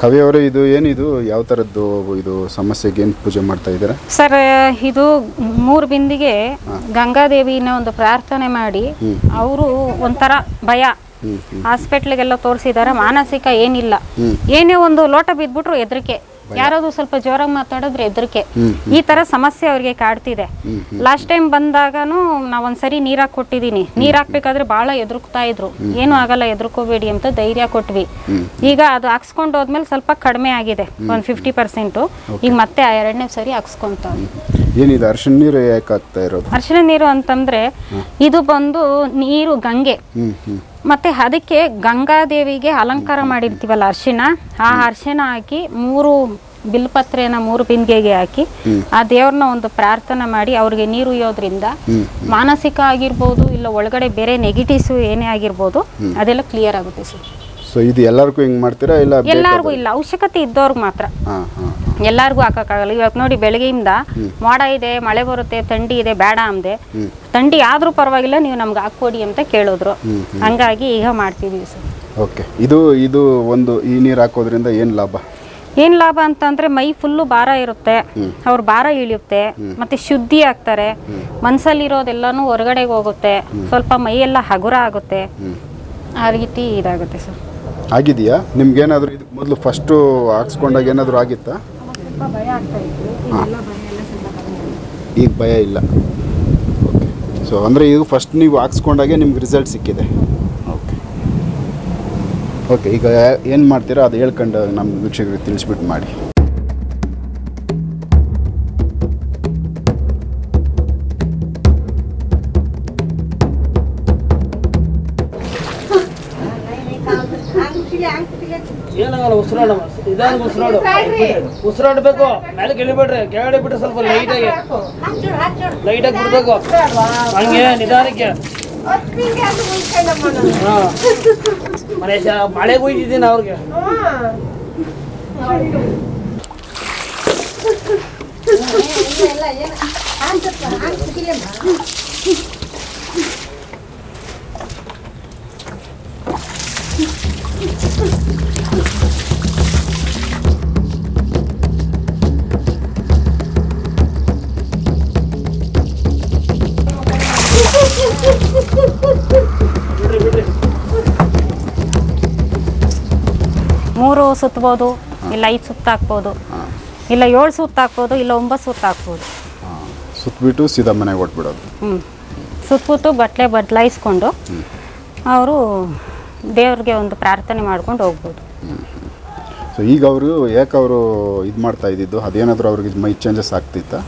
ಕವಿಯವರೇ ಇದು ಏನಿದು? ಯಾವ ಥರದ್ದು ಇದು ಸಮಸ್ಯೆಗೆ ಏನು ಪೂಜೆ ಮಾಡ್ತಾ ಇದ್ದೀರಾ? ಸರ್ ಇದು ಮೂರು ಬಿಂದಿಗೆ ಗಂಗಾದೇವಿನ ಒಂದು ಪ್ರಾರ್ಥನೆ ಮಾಡಿ ಅವರು ಒಂಥರ ಭಯ. ಹಾಸ್ಪಿಟ್ಲಿಗೆಲ್ಲ ತೋರಿಸಿದಾರೆ ಮಾನಸಿಕ ಏನಿಲ್ಲ. ಏನೇ ಒಂದು ಲೋಟ ಬಿದ್ಬಿಟ್ರು ಹೆದರಿಕೆ ಯಾರಾದ್ರು ಸ್ವಲ್ಪ ಜೋರಾಗಿ ಮಾತಾಡಿದ್ರೆ ಹೆದರಿಕೆ. ಈ ತರ ಸಮಸ್ಯೆ ಅವ್ರಿಗೆ ಕಾಡ್ತಿದೆ. ಲಾಸ್ಟ್ ಟೈಮ್ ಬಂದಾಗನು ನಾವ್ ಒಂದ್ಸರಿ ನೀರ್ ಹಾಕ್ ಕೊಟ್ಟಿದೀನಿ. ನೀರ್ ಹಾಕ್ಬೇಕಾದ್ರೆ ಬಹಳ ಎದುರುಕ್ತಾ ಇದ್ರು. ಏನು ಆಗಲ್ಲ ಎದುರ್ಕೋಬೇಡಿ ಅಂತ ಧೈರ್ಯ ಕೊಟ್ವಿ. ಈಗ ಅದು ಹಾಕ್ಸ್ಕೊಂಡು ಹೋದ್ಮೇಲೆ ಸ್ವಲ್ಪ ಕಡಿಮೆ ಆಗಿದೆ. ಒಂದ್ ಫಿಫ್ಟಿ ಪರ್ಸೆಂಟ್ ಈಗ ಮತ್ತೆ ಎರಡನೇ ಸರಿ ಹಾಕ್ಸ್ಕೊಂತ ಏನಿದೆ ಅರ್ಶಿಣ ನೀರು ಯಾಕೆ ಆಗ್ತಾ ಇರೋದು? ಅರ್ಶಿನ ನೀರು ಅಂತಂದ್ರೆ ಇದು ಬಂದು ನೀರು ಗಂಗೆ. ಮತ್ತೆ ಅದಕ್ಕೆ ಗಂಗಾದೇವಿಗೆ ಅಲಂಕಾರ ಮಾಡಿರ್ತೀವಲ್ಲ ಅರಿಶಿಣ ಆ ಅರಿಶಿಣ ಹಾಕಿ ಮೂರು ಬಿಲ್ಪತ್ರೆಯನ್ನ ಮೂರು ಬಿಂದಿಗೆಗೆ ಹಾಕಿ ಆ ದೇವ್ರನ್ನ ಒಂದು ಪ್ರಾರ್ಥನೆ ಮಾಡಿ ಅವ್ರಿಗೆ ನೀರು ಉಯ್ಯೋದ್ರಿಂದ ಮಾನಸಿಕ ಆಗಿರ್ಬೋದು ಇಲ್ಲ ಒಳಗಡೆ ಬೇರೆ ನೆಗೆಟಿವ್ಸ್ ಏನೇ ಆಗಿರ್ಬೋದು ಅದೆಲ್ಲ ಕ್ಲಿಯರ್ ಆಗುತ್ತೆ ಸರ್. ಸೊ ಇದು ಎಲ್ಲರಿಗೂ ಹಿಂಗೆ ಮಾಡ್ತೀರಾ ಇಲ್ಲ ಎಲ್ಲರಿಗೂ ಇಲ್ಲ. ಅವಶ್ಯಕತೆ ಇದ್ದವ್ರಿಗೆ ಮಾತ್ರ. ಹಾಂ ಹಾಂ ಎಲ್ಲಾರ್ಗೂ ಹಾಕಕ್ಕಾಗಲ್ಲ ಇವಾಗ ನೋಡಿ ಬೆಳಗ್ಗೆಯಿಂದ ಮೋಡ ಇದೆ ಮಳೆ ಬರುತ್ತೆ ಥಂಡಿ ಇದೆ ಬೇಡ ಅಂದೆ. ಥಂಡಿ ಆದ್ರೂ ಪರವಾಗಿಲ್ಲ ನೀವು ನಮ್ಗೆ ಹಾಕ್ಕೊಡಿ ಅಂತ ಕೇಳಿದ್ರು. ಹಂಗಾಗಿ ಈಗ ಮಾಡ್ತಿದೀವಿ ಸರ್. ಓಕೆ. ಇದು ಇದು ಒಂದು ಈ ನೀರು ಹಾಕೋದ್ರಿಂದ ಏನು ಲಾಭ? ಏನ್ ಲಾಭ ಅಂತಂದ್ರೆ ಮೈ ಫುಲ್ಲು ಭಾರ ಇರುತ್ತೆ. ಅವ್ರ ಭಾರ ಇಳಿಯುತ್ತೆ. ಮತ್ತೆ ಶುದ್ಧಿ ಆಗ್ತಾರೆ. ಮನ್ಸಲ್ಲಿರೋದೆಲ್ಲನೂ ಹೊರಗಡೆಗೆ ಹೋಗುತ್ತೆ. ಸ್ವಲ್ಪ ಮೈಯೆಲ್ಲ ಹಗುರ ಆಗುತ್ತೆ. ಆ ರೀತಿ ಇದಾಗುತ್ತೆ ಸರ್. ಆಗಿದೆಯಾ? ನಿಮ್ಗೇನಾದರೂ ಇದಕ್ಕೆ ಮೊದಲು ಫಸ್ಟು ಹಾಕ್ಸ್ಕೊಂಡಾಗ ಏನಾದರೂ ಆಗಿತ್ತಾ? ಈಗ ಭಯ ಇಲ್ಲ. ಓಕೆ ಸೊ ಅಂದರೆ ಇದು ಫಸ್ಟ್ ನೀವು ಹಾಕ್ಸ್ಕೊಂಡಾಗೆ ನಿಮ್ಗೆ ರಿಸಲ್ಟ್ ಸಿಕ್ಕಿದೆ. ಓಕೆ ಓಕೆ ಈಗ ಏನು ಮಾಡ್ತೀರಾ? ಅದು ಹೇಳ್ಕೊಂಡು ನಮ್ಮ ವೀಕ್ಷಕರಿಗೆ ತಿಳಿಸ್ಬಿಟ್ಟು ಮಾಡಿ. ಏನಾಗಲ್ಲ ಉಸಿರಾಡ ನಿಧಾನ ಉಸಿರಾಡು ಉಸಿರಾಡ್ಬೇಕು ಮೇಲೆ ಇಳಿಬೇಡ್ರಿ ಕೆಳಗಡೆ ಬಿಟ್ರೆ ಸ್ವಲ್ಪ ಲೈಟಾಗಿ ಲೈಟಾಗಿ ಬಿಡ್ಬೇಕು ಹಂಗೆ ನಿಧಾನಕ್ಕೆ ಹಾ ಮನೇಶ ಮಳೆಗೆ ಹೋಯ್ತಿದ್ದೀನಿ ಅವ್ರಿಗೆ ಬಿಡ್ರಿ ಮೂರು ಸುತ್ತಬೋದು ಇಲ್ಲ ಐದು ಸುತ್ತ ಹಾಕ್ಬೋದು ಇಲ್ಲ ಏಳು ಸುತ್ತ ಹಾಕ್ಬೋದು ಇಲ್ಲ ಒಂಬತ್ತು ಸುತ್ತ ಹಾಕ್ಬೋದು. ಸುತ್ತಬಿಟ್ಟು ಸೀದಾ ಮನೆಗೆ ಹೊಟ್ಬಿಡೋದು ಹ್ಞೂ ಸುತ್ತಬಿಟ್ಟು ಬಟ್ಟಲೆ ಬದಲಾಯಿಸ್ಕೊಂಡು ಅವರು ದೇವ್ರಿಗೆ ಒಂದು ಪ್ರಾರ್ಥನೆ ಮಾಡ್ಕೊಂಡು ಹೋಗ್ಬೋದು. ಸೊ ಈಗ ಅವರು ಯಾಕೆ ಅವರು ಇದು ಮಾಡ್ತಾ ಇದ್ದಿದ್ದು? ಅದೇನಾದರೂ ಅವ್ರಿಗೆ ಮೈ ಚೇಂಜಸ್ ಆಗ್ತಿತ್ತಾ?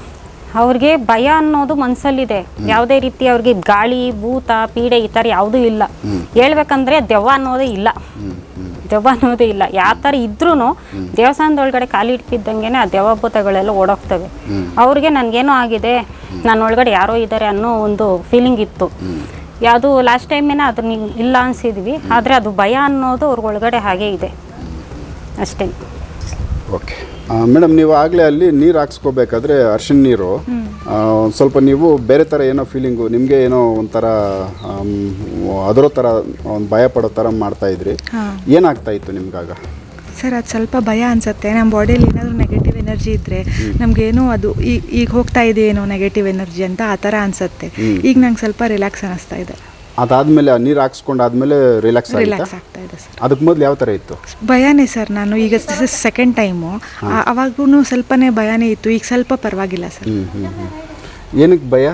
ಅವ್ರಿಗೆ ಭಯ ಅನ್ನೋದು ಮನಸ್ಸಲ್ಲಿದೆ ಯಾವುದೇ ರೀತಿ ಅವ್ರಿಗೆ ಗಾಳಿ ಭೂತ ಪೀಡೆ ಈ ಥರ ಯಾವುದೂ ಇಲ್ಲ. ಹೇಳ್ಬೇಕಂದ್ರೆ ದೆವ್ವ ಅನ್ನೋದೇ ಇಲ್ಲ. ದೆವ್ವ ಅನ್ನೋದೇ ಇಲ್ಲ. ಯಾವ ಥರ ಇದ್ರೂ ದೇವಸ್ಥಾನದೊಳಗಡೆ ಖಾಲಿ ಇಡ್ತಿದ್ದಂಗೆ ಆ ದೆವ್ವ ಭೂತಗಳೆಲ್ಲ ಓಡೋಗ್ತವೆ ಅವ್ರಿಗೆ ನನಗೇನೋ ಆಗಿದೆ ನನ್ನ ಒಳಗಡೆ ಯಾರೋ ಇದ್ದಾರೆ ಅನ್ನೋ ಒಂದು ಫೀಲಿಂಗ್ ಇತ್ತು. ಯಾವುದು ಲಾಸ್ಟ್ ಟೈಮೇನ ಅದು ನಿಂಗೆ ಇಲ್ಲ ಅನಿಸಿದ್ವಿ. ಆದರೆ ಅದು ಭಯ ಅನ್ನೋದು ಅವ್ರ ಒಳಗಡೆ ಹಾಗೇ ಇದೆ. ಅಷ್ಟೇ. ಓಕೆ ಮೇಡಮ್ ನೀವು ಆಗಲೇ ಅಲ್ಲಿ ನೀರು ಹಾಕ್ಸ್ಕೋಬೇಕಾದ್ರೆ ಅರ್ಶಿನ ನೀರು. ಆ, ಒಂದ್ ಸ್ವಲ್ಪ ನೀವು ಬೇರೆ ಥರ ಏನೋ ಫೀಲಿಂಗು ನಿಮಗೆ ಏನೋ ಒಂಥರ ಆಮ್, ಅದರೋ ಥರ ಒಂದು ಭಯ ಪಡೋ ಥರ ಮಾಡ್ತಾ ಇದ್ರಿ. ಏನಾಗ್ತಾ ಇತ್ತು ನಿಮ್ಗಾಗ? ಸರ್ ಅದು ಸ್ವಲ್ಪ ಭಯ ಅನ್ಸುತ್ತೆ. ನಮ್ಮ ಬಾಡಿಯಲ್ಲಿ ಏನಾದರೂ ನೆಗೆಟಿವ್ ಎನರ್ಜಿ ಇದ್ದರೆ ನಮಗೇನೋ ಅದು ಈಗ ಈಗ ಹೋಗ್ತಾ ಇದೆ ಏನೋ ನೆಗೆಟಿವ್ ಎನರ್ಜಿ ಅಂತ ಆ ಥರ ಅನ್ಸುತ್ತೆ. ಈಗ ನಂಗೆ ಸ್ವಲ್ಪ ರಿಲ್ಯಾಕ್ಸ್ ಅನ್ನಿಸ್ತಾ ಇದೆ. ಅದಾದ್ಮೇಲೆ ನೀರು ಹಾಕ್ಸ್ಕೊಂಡಾದ್ಮೇಲೆ ರಿಲ್ಯಾಕ್ಸ್ ಆಗುತ್ತಾ? ರಿಲ್ಯಾಕ್ಸ್ ಆಗ್ತಾ ಇದೆ ಸರ್. ಅದಕ್ಕೆ ಮೊದಲು ಯಾವ ಥರ ಇತ್ತು? ಭಯಾನೇ ಸರ್ ನಾನು ಈಗ ಸೆಕೆಂಡ್ ಟೈಮು ಅವಾಗೂ ಸ್ವಲ್ಪನೇ ಭಯನೇ ಇತ್ತು ಈಗ ಸ್ವಲ್ಪ ಪರವಾಗಿಲ್ಲ ಸರ್. ಹ್ಞೂ ಹ್ಞೂ ಹ್ಞೂ ಏನಕ್ಕೆ ಭಯ?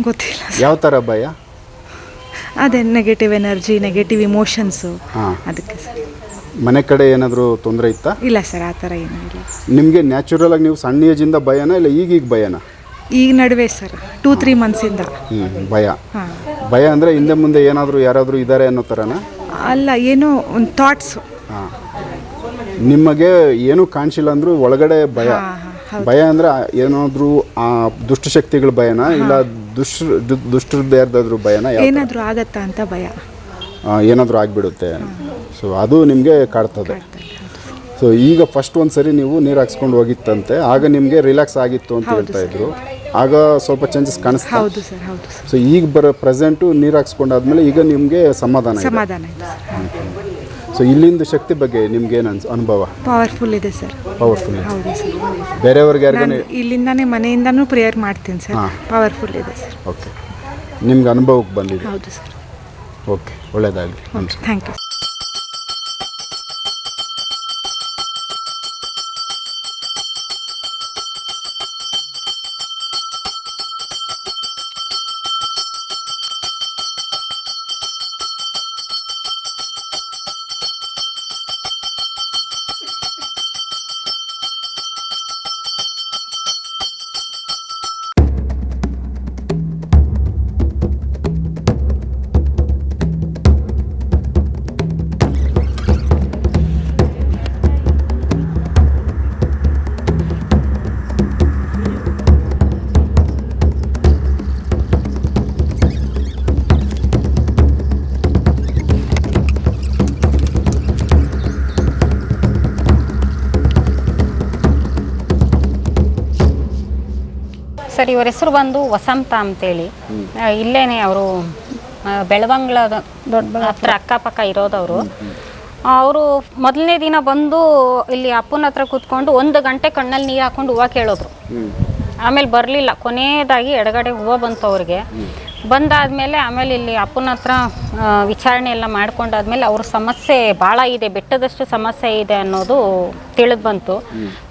ಗೊತ್ತಿಲ್ಲ ಯಾವ ಥರ ಭಯ? ಅದೇ ನೆಗೆಟಿವ್ ಎನರ್ಜಿ ನೆಗೆಟಿವ್ ಇಮೋಷನ್ಸು ಹಾಂ. ಅದಕ್ಕೆ ಸರ್. ಮನೆ ಕಡೆ ಏನಾದರೂ ತೊಂದರೆ ಇತ್ತಾ? ಇಲ್ಲ ಸರ್ ಆ ಥರ ಏನೂ ಇಲ್ಲ. ನಿಮಗೆ ನ್ಯಾಚುರಲ್ ಆಗಿ ನೀವು ಸಣ್ಣ ಏಜಿಂದ ಭಯನಾ ಇಲ್ಲ ಈಗೀಗ ಭಯನಾ? ಈಗ ನಡುವೆ ಸರ್ ಟೂ ತ್ರೀ ಮಂತ್ಸಿಂದ ಹ್ಞೂ ಭಯ. ಹಾಂ. ಭಯ ಅಂದರೆ ಹಿಂದೆ ಮುಂದೆ ಏನಾದರೂ ಯಾರಾದರೂ ಇದ್ದಾರೆ ಅನ್ನೋ ಥರನಾ ಅಲ್ಲ ಏನೋ ಒಂದು ಥಾಟ್ಸ್ ಹಾಂ. ನಿಮಗೆ ಏನೂ ಕಾಣಿಸಿಲ್ಲ ಅಂದರೂ ಒಳಗಡೆ ಭಯ. ಭಯ ಅಂದರೆ ಏನಾದರೂ ಆ ದುಷ್ಟಶಕ್ತಿಗಳ ಭಯನಾ ಇಲ್ಲ ದುಷ್ಟ ದುಷ್ಟರದ್ದು ಯಾರ್ದಾದ್ರೂ ಭಯನಾ ಏನಾದರೂ ಆಗತ್ತಾ ಅಂತ ಭಯ. ಏನಾದರೂ ಆಗಿಬಿಡುತ್ತೆ. ಸೊ ಅದು ನಿಮಗೆ ಕಾಡ್ತದೆ. ಸೊ ಈಗ ಫಸ್ಟ್ ಒಂದು ಸರಿ ನೀವು ನೀರು ಹಾಕ್ಸ್ಕೊಂಡು ಹೋಗಿತ್ತಂತೆ. ಆಗ ನಿಮಗೆ ರಿಲ್ಯಾಕ್ಸ್ ಆಗಿತ್ತು ಅಂತ ಹೇಳ್ತಾ ಇದ್ರು. ಆಗ ಸ್ವಲ್ಪ ಚೇಂಜಸ್ ಕಾಣಿಸ್ತಾ ಹೌದು ಸರ್ ಹೌದು ಸರ್. ಸೊ ಈಗ ಬರೋ ಪ್ರೆಸೆಂಟು ನೀರು ಹಾಕ್ಸ್ಕೊಂಡಾದ್ಮೇಲೆ ಈಗ ನಿಮಗೆ ಸಮಾಧಾನ ಇದೆ. ಸಮಾಧಾನ ಇದೆ ಸೊ ಇಲ್ಲಿಂದ ಶಕ್ತಿ ಬಗ್ಗೆ ನಿಮ್ಗೆ ಏನು ಅನ್ಸ್ ಅನುಭವ? ಪವರ್ಫುಲ್ ಇದೆ ಸರ್. ಪವರ್ಫುಲ್ ಹೌದು ಸರ್. ಬೇರೆಯವ್ರಿಗೆ ನಾನು ಇಲ್ಲಿಂದಾನೇ ಮನೆಯಿಂದನೂ ಪ್ರೇಯರ್ ಮಾಡ್ತೀನಿ ಸರ್. ಪವರ್ಫುಲ್ ಇದೆ ಸರ್. ಓಕೆ ನಿಮ್ಗೆ ಅನುಭವಕ್ಕೆ ಬಂದಿದೆ. ಹೌದು ಸರ್. ಓಕೆ ಒಳ್ಳೇದಾಗಲಿ. ನಮಸ್ಕಾರ. ಥ್ಯಾಂಕ್ ಯು ಸರ್ ಇವ್ರ ಹೆಸರು ಬಂದು ವಸಂತ ಅಂತೇಳಿ. ಇಲ್ಲೇನೆ ಅವರು ಬೆಳವಂಗ್ಲದ ದೊಡ್ಡ ಹತ್ರ ಅಕ್ಕಪಕ್ಕ ಇರೋದವರು. ಅವರು ಮೊದಲನೇ ದಿನ ಬಂದು ಇಲ್ಲಿ ಅಪ್ಪನ ಹತ್ರ ಕೂತ್ಕೊಂಡು ಒಂದು ಗಂಟೆ ಕಣ್ಣಲ್ಲಿ ನೀರು ಹಾಕೊಂಡು ಹೂವು ಕೇಳೋದ್ರು. ಆಮೇಲೆ ಬರಲಿಲ್ಲ. ಕೊನೆಯದಾಗಿ ಎಡಗಡೆ ಹೂವು ಬಂತು ಅವ್ರಿಗೆ. ಬಂದಾದಮೇಲೆ ಆಮೇಲೆ ಇಲ್ಲಿ ಅಪ್ಪನ ಹತ್ರ ವಿಚಾರಣೆ ಎಲ್ಲ ಮಾಡ್ಕೊಂಡಾದ್ಮೇಲೆ ಅವ್ರ ಸಮಸ್ಯೆ ಭಾಳ ಇದೆ ಬೆಟ್ಟದಷ್ಟು ಸಮಸ್ಯೆ ಇದೆ ಅನ್ನೋದು ತಿಳಿದು ಬಂತು.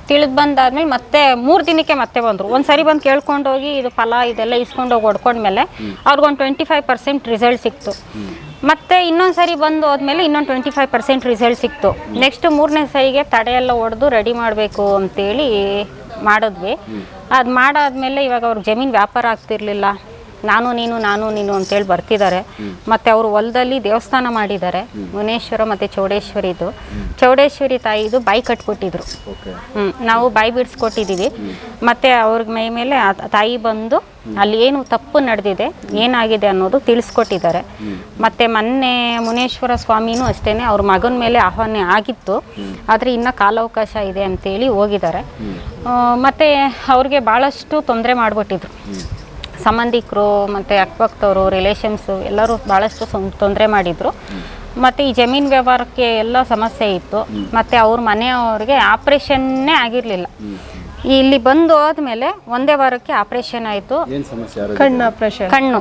ತಿಳಿದು ಬಂದಾದ್ಮೇಲೆ ಮತ್ತೆ ಮೂರು ದಿನಕ್ಕೆ ಮತ್ತೆ ಬಂದರು. ಒಂದು ಸರಿ ಬಂದು ಕೇಳ್ಕೊಂಡೋಗಿ ಇದು ಫಲ ಇದೆಲ್ಲ ಇಸ್ಕೊಂಡೋಗಿ ಹೊಡ್ಕೊಂಡ್ಮೇಲೆ ಅವ್ರಿಗೊಂದು ಟ್ವೆಂಟಿ ಫೈವ್ ಪರ್ಸೆಂಟ್ ರಿಸಲ್ಟ್ ಸಿಕ್ತು. ಮತ್ತೆ ಇನ್ನೊಂದು ಸರಿ ಬಂದು ಹೋದ್ಮೇಲೆ ಇನ್ನೊಂದು ಟ್ವೆಂಟಿ ಫೈವ್ ಪರ್ಸೆಂಟ್ ರಿಸಲ್ಟ್ ಸಿಕ್ತು ನೆಕ್ಸ್ಟ್ ಮೂರನೇ ಸರಿಗೆ ತಡೆಯೆಲ್ಲ ಎಲ್ಲ ಹೊಡೆದು ರೆಡಿ ಮಾಡಬೇಕು ಅಂತೇಳಿ ಮಾಡಿದ್ವಿ. ಅದು ಮಾಡಾದ್ಮೇಲೆ ಇವಾಗ ಅವ್ರಿಗೆ ಜಮೀನು ವ್ಯಾಪಾರ ಆಗ್ತಿರ್ಲಿಲ್ಲ. ನಾನು ನೀನು ನಾನು ನೀನು ಅಂತೇಳಿ ಬರ್ತಿದ್ದಾರೆ. ಮತ್ತು ಅವರು ಹೊಲದಲ್ಲಿ ದೇವಸ್ಥಾನ ಮಾಡಿದ್ದಾರೆ. ಮುನೇಶ್ವರ ಮತ್ತು ಚೌಡೇಶ್ವರಿದು. ಚೌಡೇಶ್ವರಿ ತಾಯಿದು ಬಾಯಿ ಕಟ್ಕೊಟ್ಟಿದ್ರು ಹ್ಞೂ ನಾವು ಬಾಯಿ ಬಿಡಿಸ್ಕೊಟ್ಟಿದ್ದೀವಿ. ಮತ್ತು ಅವ್ರಿಗೆ ಮೈ ಮೇಲೆ ತಾಯಿ ಬಂದು ಅಲ್ಲಿ ಏನು ತಪ್ಪು ನಡೆದಿದೆ ಏನಾಗಿದೆ ಅನ್ನೋದು ತಿಳಿಸ್ಕೊಟ್ಟಿದ್ದಾರೆ. ಮತ್ತು ಮೊನ್ನೆ ಮುನೇಶ್ವರ ಸ್ವಾಮಿನೂ ಅಷ್ಟೇ ಅವ್ರ ಮಗನ ಮೇಲೆ ಆಹ್ವಾನ ಆಗಿತ್ತು. ಆದರೆ ಇನ್ನೂ ಕಾಲಾವಕಾಶ ಇದೆ ಅಂತೇಳಿ ಹೋಗಿದ್ದಾರೆ. ಮತ್ತು ಅವ್ರಿಗೆ ಭಾಳಷ್ಟು ತೊಂದರೆ ಮಾಡಿಬಿಟ್ಟಿದ್ರು. ಸಂಬಂಧಿಕರು ಮತ್ತು ಅಕ್ಕಪಕ್ಕದವರು ರಿಲೇಷನ್ಸು ಎಲ್ಲರೂ ಭಾಳಷ್ಟು ತೊಂದರೆ ಮಾಡಿದರು. ಮತ್ತು ಈ ಜಮೀನು ವ್ಯವಹಾರಕ್ಕೆ ಎಲ್ಲ ಸಮಸ್ಯೆ ಇತ್ತು. ಮತ್ತು ಅವ್ರ ಮನೆಯವ್ರಿಗೆ ಆಪ್ರೇಷನ್ನೇ ಆಗಿರಲಿಲ್ಲ. ಇಲ್ಲಿ ಬಂದು ಹೋದ್ಮೇಲೆ ಒಂದೇ ವಾರಕ್ಕೆ ಆಪರೇಷನ್ ಆಯಿತು. ಏನು ಸಮಸ್ಯೆ ಯಾರು ಕಣ್ಣು ಆಪರೇಷನ್ ಕಣ್ಣು.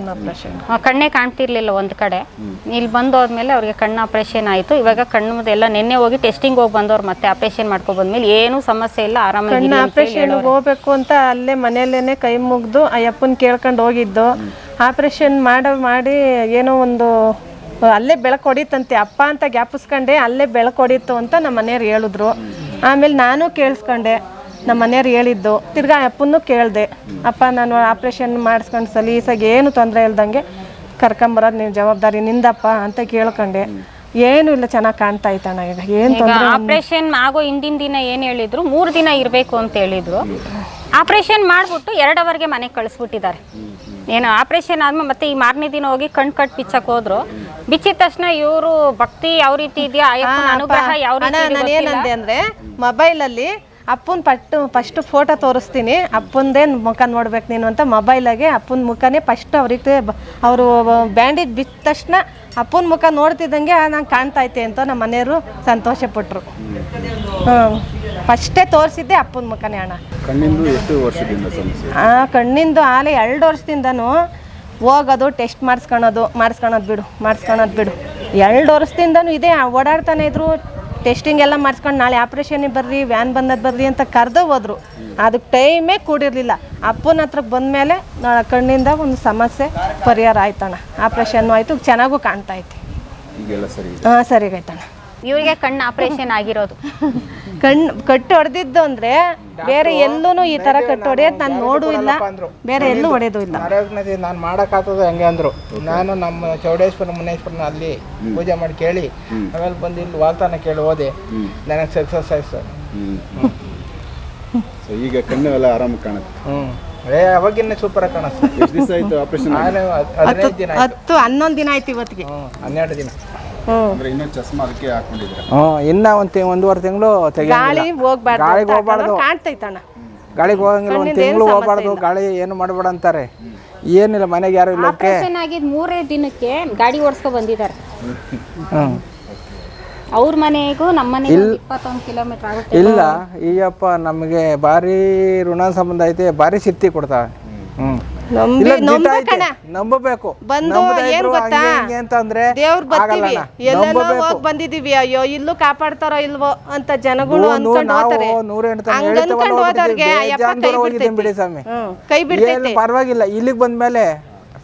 ಆ, ಕಣ್ಣೇ ಕಾಣ್ತಿರ್ಲಿಲ್ಲ ಒಂದು ಕಡೆ. ಇಲ್ಲಿ ಬಂದು ಹೋದ್ಮೇಲೆ ಅವ್ರಿಗೆ ಕಣ್ಣು ಆಪ್ರೇಷನ್ ಆಯಿತು. ಇವಾಗ ಕಣ್ಣು ಎಲ್ಲ ನಿನ್ನೆ ಹೋಗಿ ಟೆಸ್ಟಿಂಗ್ ಹೋಗಿ ಬಂದವ್ರು ಮತ್ತೆ ಆಪ್ರೇಷನ್ ಮಾಡ್ಕೊ ಬಂದ್ಮೇಲೆ ಏನೂ ಸಮಸ್ಯೆ ಇಲ್ಲ ಆರಾಮಾಗಿ ಕಣ್ಣು ಆಪರೇಷನ್ ಹೋಗ್ಬೇಕು ಅಂತ ಅಲ್ಲೇ ಮನೆಯಲ್ಲೇನೆ ಕೈ ಮುಗ್ದು ಅಯ್ಯಪ್ಪನ್ ಕೇಳ್ಕೊಂಡು ಹೋಗಿದ್ದು. ಆಪರೇಷನ್ ಮಾಡ ಮಾಡಿ ಏನೋ ಒಂದು ಅಲ್ಲೇ ಬೆಳಕು ಹೊಡಿತಂತೆ. ಅಪ್ಪ ಅಂತ ಗ್ಯಾಪಿಸ್ಕೊಂಡೆ ಅಲ್ಲೇ ಬೆಳಕು ಹೊಡಿತು ಅಂತ ನಮ್ಮ ಮನೆಯವ್ರು ಹೇಳಿದ್ರು. ಆಮೇಲೆ ನಾನು ಕೇಳಿಸ್ಕೊಂಡೆ. ನಮ್ಮ ಮನೆಯವ್ರು ಹೇಳಿದ್ದು ತಿರ್ಗಾ ಅಪ್ಪನ್ನು ಕೇಳಿದೆ ಅಪ್ಪ ನಾನು ಆಪ್ರೇಷನ್ ಮಾಡಿಸ್ಕೊಂಡು ಸಲೀಸಾಗಿ ಏನು ತೊಂದರೆ ಇಲ್ದಂಗೆ ಕರ್ಕೊಂಬರೋದು ನೀವು ಜವಾಬ್ದಾರಿ ನಿಂದಪ್ಪ ಅಂತ ಕೇಳ್ಕೊಂಡೆ. ಏನು ಇಲ್ಲ ಚೆನ್ನಾಗಿ ಕಾಣ್ತಾ ಇತ್ತಣ್ಣ ಈಗ ಏನು ತೊಂದರೆ ಆಪರೇಷನ್ ಆಗೋ ಹಿಂದಿನ ದಿನ ಏನು ಹೇಳಿದ್ರು ಮೂರು ದಿನ ಇರಬೇಕು ಅಂತ ಹೇಳಿದ್ರು. ಆಪರೇಷನ್ ಮಾಡಿಬಿಟ್ಟು ಎರಡು ಅವರ್ಗೆ ಮನೆಗೆ ಕಳಿಸ್ಬಿಟ್ಟಿದ್ದಾರೆ. ಏನು ಆಪರೇಷನ್ ಆದ್ಮೇಲೆ ಮತ್ತೆ ಈ ಮಾರನೇ ದಿನ ಹೋಗಿ ಕಣ್ ಕಟ್ ಬಿಚ್ಚಕ್ ಹೋದ್ರು. ಬಿಚ್ಚಿದ ತಕ್ಷಣ ಇವರು ಭಕ್ತಿ ಯಾವ ರೀತಿ ಇದೆಯಾ ಅನುಗ್ರಹ ಯಾವ ರೀತಿ ಅಂದ್ರೆ ಮೊಬೈಲಲ್ಲಿ ಅಪ್ಪನ ಪಟ್ಟು ಫಸ್ಟ್ ಫೋಟೋ ತೋರಿಸ್ತೀನಿ. ಅಪ್ಪಂದೇ ಮುಖ ನೋಡ್ಬೇಕು ನೀನು ಅಂತ ಮೊಬೈಲಾಗೆ ಅಪ್ಪನ ಮುಖನೇ ಫಸ್ಟ್ ಅವ್ರಿಗೆ ಅವರು ಬ್ಯಾಂಡೇಜ್ ಬಿದ್ದ ತಕ್ಷಣ ಅಪ್ಪನ ಮುಖ ನೋಡ್ತಿದ್ದಂಗೆ ನಂಗೆ ಕಾಣ್ತಾ ಐತೆ ಅಂತ ನಮ್ಮ ಮನೆಯವರು ಸಂತೋಷಪಟ್ಟರು ಹ್ಞೂ ಫಸ್ಟೇ ತೋರಿಸಿದ್ದೆ ಅಪ್ಪನ ಮುಖನೇ ಅಣ್ಣ. ಕಣ್ಣಿಂದು ಎಷ್ಟು ವರ್ಷದಿಂದ ಕಣ್ಣಿಂದು ಆಲೆ ಎರಡು ವರ್ಷದಿಂದನೂ ಹೋಗೋದು ಟೆಸ್ಟ್ ಮಾಡಿಸ್ಕೊಳೋದು ಮಾಡಿಸ್ಕೊಳೋದು ಬಿಡು ಮಾಡಿಸ್ಕೊಳೋದು ಬಿಡು. ಎರಡು ವರ್ಷದಿಂದನೂ ಇದೆ ಓಡಾಡ್ತಾನೆ ಇದ್ರು. ಟೆಸ್ಟಿಂಗ್ ಎಲ್ಲ ಮಾಡಿಸ್ಕೊಂಡು ನಾಳೆ ಆಪ್ರೇಷನಿಗೆ ಬರ್ರಿ ವ್ಯಾನ್ ಬಂದದ್ದು ಬರ್ರಿ ಅಂತ ಕರೆದು ಹೋದ್ರು. ಅದಕ್ಕೆ ಟೈಮೇ ಕೂಡಿರಲಿಲ್ಲ. ಅಪ್ಪನ ಹತ್ರಕ್ಕೆ ಬಂದಮೇಲೆ ಕಣ್ಣಿಂದ ಒಂದು ಸಮಸ್ಯೆ ಪರಿಹಾರ ಆಯ್ತಣ್ಣ. ಆಪ್ರೇಷನ್ನು ಆಯಿತು ಚೆನ್ನಾಗೂ ಕಾಣ್ತಾ ಐತಿ. ಹಾಂ ಸರಿಗಾಯ್ತಣ್ಣ ಇವ್ರಿಗೆ ಕಣ್ಣು ಆಪರೇಷನ್ ಆಗಿರೋದು. ಕಣ್ಣು ಕಟ್ಟು ಹೊಡೆದಿದ್ದು ಅಂದ್ರೆ ಬೇರೆ ಎಲ್ಲೂ ಈ ತರ ಕಟ್ಟು ಹೊಡೆಯೋದು ನಾನು ನೋಡು ಇಲ್ಲ. ಬೇರೆ ಎಲ್ಲೂ ಹೊಡೆಯೋದು ಇಲ್ಲ. ನಾನು ಮಾಡೋಕ್ಕಾಗ್ತದೆ ಹಂಗೆ ಅಂದ್ರು. ನಾನು ನಮ್ಮ ಚೌಡೇಶ್ವರ ಮುನೇಶ್ವರನ ಅಲ್ಲಿ ಪೂಜೆ ಮಾಡಿ ಕೇಳಿ ಆಮೇಲೆ ಬಂದು ಇಲ್ಲಿ ವಾಗ್ದಾನ ಕೇಳಿ ಹೋದೆ ನನಗೆ ಸಕ್ಸಸ್ ಆಯ್ತು ಸರ್. ಸೊ ಈಗ ಕಣ್ಣು ಎಲ್ಲ ಆರಾಮ ಕಾಣುತ್ತೆ. ಹ್ಞೂ ಏ ಅವಾಗಿನ್ನ ಸೂಪರ್ ಆಗಿ ಕಾಣಿಸ್ತು ಎಷ್ಟು ದಿವಸ ಆಯಿತು ಆಪರೇಷನ್ ದಿನ ಆಯ್ತು. ಹತ್ತು ಹನ್ನೊಂದು ದಿನ ಆಯ್ತು ಇವತ್ತಿಗೆ. ಹ್ಞೂ ಹನ್ನೆರಡು ದಿನ. ಅಂದರೆ ಇನ್ನೂ ಚಸ್ಮಾ ಅದಕ್ಕೆ ಹಾಕೊಂಡಿದ್ರೆ ಹ್ಞೂ ಇನ್ನ ಒಂದು ಒಂದೂವರೆ ತಿಂಗಳು ಗಾಳಿ ಹೋಗ್ಬಾರ್ದು ಗಾಳಿಗೆ ಅಂತ ಹೋಗ್ಬಾರ್ದು. ಕಾಣ್ತೈತಣ್ಣ. ಗಾಳಿಗೆ ಹೋಗಂಗಿಲ್ಲ ಒಂದು ತಿಂಗಳು ಹೋಗ್ಬಾರ್ದು ಗಾಳಿ ಏನು ಮಾಡಬೇಡ ಅಂತಾರೆ. ಏನಿಲ್ಲ ಮನೆಗೆ ಯಾರು ಇಲ್ಲ ಆಪರೇಷನ್ ಆಗಿದ್ ಮೂರೇ ದಿನಕ್ಕೆ ಗಾಡಿ ಓಡಿಸ್ಕೊ ಬಂದಿದ್ದಾರೆ. ಹ್ಞೂ ಅವ್ರ ಮನೆಗೂ ನಮ್ಮ ಮನೆಗೂ ಇಪ್ಪತ್ತೊಂದು ಕಿಲೋಮೀಟರ್ ಆಗುತ್ತೆ. ಇಲ್ಲ ಈಯಪ್ಪ ನಮಗೆ ಭಾರಿ ಋಣ ಸಂಬಂಧ ಐತೆ ಭಾರಿ ಶಕ್ತಿ ಕೊಡ್ತಾವೆ ಹ್ಮ್. ನಂಬಬೇಕು. ಬಂದು ಏನ್ ಗೊತ್ತಾ? ಹಂಗೆ ಅಂತಂದ್ರೆ ದೇವ್ರ ಬರ್ತೀವಿ. ಎಲ್ಲೆಲ್ಲೋ ಹೋಗ್ ಬಂದಿದೀವಿ. ಅಯ್ಯೋ ಇಲ್ಲೂ ಕಾಪಾಡ್ತಾರೋ ಇಲ್ವೋ ಅಂತ ಜನಗಳು ಅನ್ಕೊಂಡು ಹೋಗ್ತಾರೆ. ತಾನೆ ಅನ್ಕೊಂಡು ಹೋದವ್ರಿಗೆ ಕೈ ಬಿಡಿ ಸ್ವಾಮಿ. ಕೈ ಬಿಡ್ತೈತೆ. ಪರವಾಗಿಲ್ಲ. ಇಲ್ಲಿಗೆ ಬಂದ್ಮೇಲೆ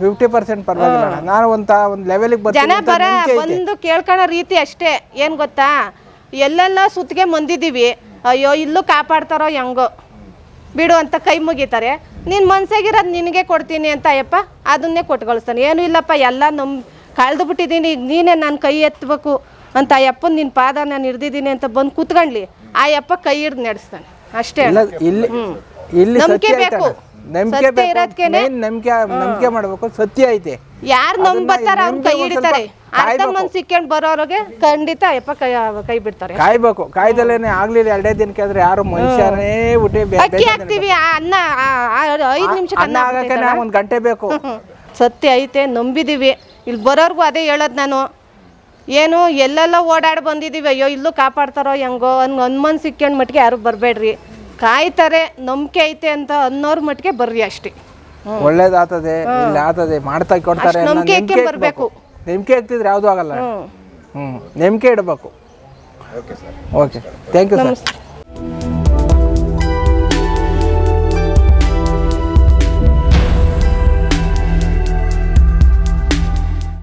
ಫಿಫ್ಟಿ ಪರ್ಸೆಂಟ್ ಪರವಾಗಿಲ್ಲ. ನಾನು ಒಂತ ಒಂದು ಲೆವೆಲಿಗೆ ಜನ ಬರ್ತೀನಿ ಅಂತ ಬರ. ಬಂದು ಕೇಳ್ಕೊಳ್ಳೋ ರೀತಿ ಅಷ್ಟೇ. ಏನ್ ಗೊತ್ತಾ? ಎಲ್ಲೆಲ್ಲ ಸುತ್ತಿಗೆ ಮಂದಿದೀವಿ. ಅಯ್ಯೋ ಇಲ್ಲೂ ಕಾಪಾಡ್ತಾರೋ ಹೆಂಗೋ. ಬಿಡು ಅಂತ ಕೈ ಮುಗಿತಾರೆ. ನಿನ್ ಮನ್ಸಾಗಿರೋದು ನಿನಗೆ ಕೊಡ್ತೀನಿ ಅಂತ ಅಯ್ಯಪ್ಪ ಅದನ್ನೇ ಕೊಟ್ಕೊಳಿಸ್ತಾನೆ. ಏನು ಇಲ್ಲಪ್ಪ ಎಲ್ಲ ನಮ್ ಕಳ್ದು ಬಿಟ್ಟಿದ್ದೀನಿ ಈಗ ನೀನೇ ನಾನು ಕೈ ಎತ್ತಬೇಕು ಅಂತ ಅಯ್ಯಪ್ಪನ ನಿನ್ನ ಪಾದ ನಾನು ಹಿಡ್ದಿದ್ದೀನಿ ಅಂತ ಬಂದು ಕೂತ್ಕೊಂಡ್ಲಿ ಆ ಯಪ್ಪ ಕೈ ಹಿಡ್ದು ನಡೆಸ್ತಾನೆ. ಅಷ್ಟೇ ಇಲ್ಲಿ ಇಲ್ಲಿ ನಂಬಿಕೆ ಬೇಕು. ನಂಬಿಕೆ ನಂಬಿಕೆ ನಂಬಿಕೆ ಮಾಡ್ಬೇಕು. ಸತ್ಯ ಐತೆ. ಯಾರು ನಂಬತ್ತಾರ ಅವ್ನ ಕೈ ಹಿಡಿತಾರೆ. ಅರ್ಧ. ಮಂದಿ ಸಿಕ್ಕೊಂಡು ಬರೋರಿಗೆ ಖಂಡಿತ ಯಪ್ಪ ಕೈ ಕೈ ಬಿಡ್ತಾರೆ. ಕಾಯ್ಬೇಕು. ಕಾಯ್ದಲ್ಲೇನೆ ಆಗ್ಲಿಲ್ಲ ಎರಡೇ ದಿನಕ್ಕೆ ಆದ್ರೆ ಯಾರು ಮನುಷ್ಯನೇ ಊಟ ಅಕ್ಕಿ ಹಾಕ್ತಿವಿ ಆ ಅನ್ನ ಐದ್ ನಿಮಿಷಕ್ಕೆ ಅನ್ನ ಆಗಕ್ಕೆ? ಒಂದು ಗಂಟೆ ಬೇಕು. ಸತ್ಯ ಐತೆ ನಂಬಿದೀವಿ. ಇಲ್ಲಿ ಬರೋರ್ಗು ಅದೇ ಹೇಳೋದು ನಾನು. ಏನು ಎಲ್ಲೆಲ್ಲ ಓಡಾಡಿ ಬಂದಿದ್ದೀವಿ ಅಯ್ಯೋ ಇಲ್ಲೂ ಕಾಪಾಡ್ತಾರೋ ಹೆಂಗೋ ಅನ್ ಅನ್ಮನ್ ಸಿಕ್ಕೊಂಡ್ ಮಟ್ಟಿಗೆ ಯಾರು ಬರಬೇಡ್ರಿ. ಕಾಯ್ತಾರೆ ನಂಬಿಕೆ ಐತೆ ಅಂತ ಅನ್ನೋರ್ ಮಟ್ಟಿಗೆ ಬರ್ರಿ ಅಷ್ಟೇ. ಒಳ್ಳೇದಾತದೆ ಮಾಡ್ತಾ ಕೊಡ್ತಾರೆ ನಂಬಿಕೆ ಬರ್ಬೇಕು. ಇಡ್ಬೇಕು. ಆಗ್ತಿದ್ರೆ ಯಾವುದೂ ಆಗಲ್ಲ. ಹ್ಮ್. ನೆಮ್ಕೆ ನಂಬಿಕೆ ಇಡಬೇಕು ಓಕೆ ಥ್ಯಾಂಕ್ ಯು ಸರ್